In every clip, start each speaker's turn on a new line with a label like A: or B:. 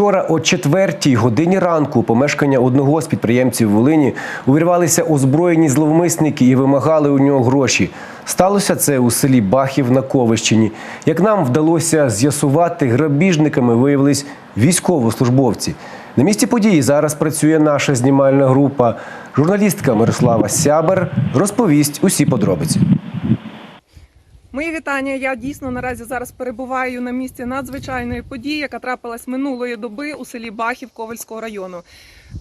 A: Вчора о четвертій годині ранку у помешкання одного з підприємців Волині увірвалися озброєні зловмисники і вимагали у нього гроші. Сталося це у селі Бахів на Ковищині. Як нам вдалося з'ясувати, грабіжниками виявились військовослужбовці. На місці події зараз працює наша знімальна група. Журналістка Мирослава Сябер розповість усі подробиці.
B: Мої вітання. Я дійсно наразі зараз перебуваю на місці надзвичайної події, яка трапилась минулої доби у селі Бахів Ковальського району.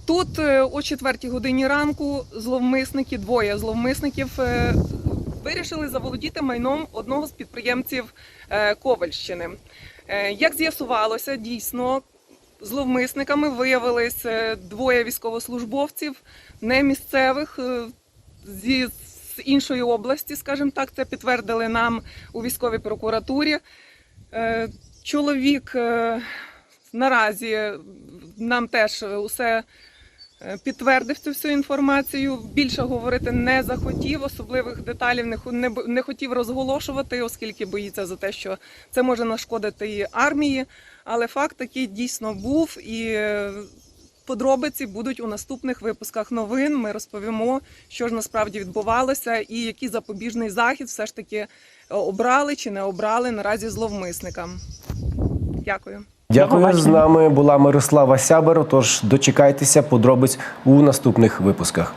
B: Тут е, о 4 годині ранку зловмисники, двоє зловмисників е, вирішили заволодіти майном одного з підприємців е, Ковальщини. Як з'ясувалося, дійсно зловмисниками виявились е, двоє військовослужбовців, не місцевих зі з іншої області, скажімо так, це підтвердили нам у військовій прокуратурі. Е, Чоловік е, наразі нам теж усе е, підтвердив цю всю інформацію. Більше говорити не захотів, особливих деталів не, хотів розголошувати, оскільки боїться за те, що це може нашкодити і армії. Але факт такий дійсно був і. Подробиці будуть у наступних випусках новин. Ми розповімо, що ж насправді відбувалося, і який запобіжний захід все ж таки е, обрали чи не обрали наразі зловмисникам. Дякую.
A: Дякую. З нами була Мирослава Сябер. Тож дочекайтеся подробиць у наступних випусках.